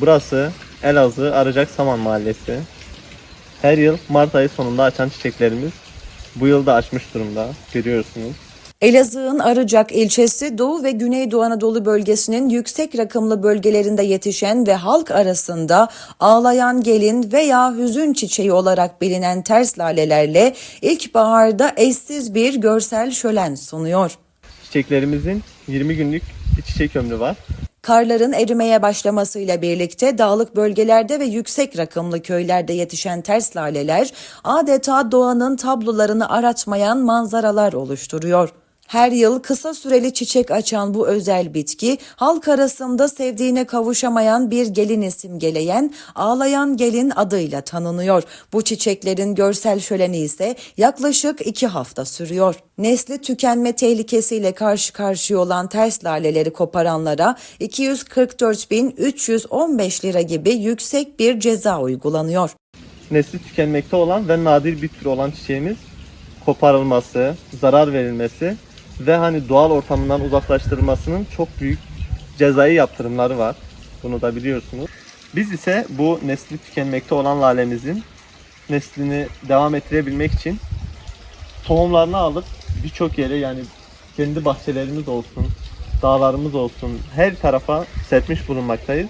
Burası Elazığ Arıcak Saman Mahallesi. Her yıl Mart ayı sonunda açan çiçeklerimiz bu yıl da açmış durumda. Görüyorsunuz. Elazığ'ın Arıcak ilçesi Doğu ve Güneydoğu Anadolu bölgesinin yüksek rakımlı bölgelerinde yetişen ve halk arasında ağlayan gelin veya hüzün çiçeği olarak bilinen ters lalelerle ilkbaharda eşsiz bir görsel şölen sunuyor. Çiçeklerimizin 20 günlük bir çiçek ömrü var. Karların erimeye başlamasıyla birlikte dağlık bölgelerde ve yüksek rakımlı köylerde yetişen ters laleler adeta doğanın tablolarını aratmayan manzaralar oluşturuyor. Her yıl kısa süreli çiçek açan bu özel bitki halk arasında sevdiğine kavuşamayan bir gelini simgeleyen ağlayan gelin adıyla tanınıyor. Bu çiçeklerin görsel şöleni ise yaklaşık iki hafta sürüyor. Nesli tükenme tehlikesiyle karşı karşıya olan ters laleleri koparanlara 244.315 lira gibi yüksek bir ceza uygulanıyor. Nesli tükenmekte olan ve nadir bir tür olan çiçeğimiz koparılması, zarar verilmesi ve hani doğal ortamından uzaklaştırılmasının çok büyük cezai yaptırımları var. Bunu da biliyorsunuz. Biz ise bu nesli tükenmekte olan lalemizin neslini devam ettirebilmek için tohumlarını alıp birçok yere yani kendi bahçelerimiz olsun, dağlarımız olsun her tarafa serpmiş bulunmaktayız.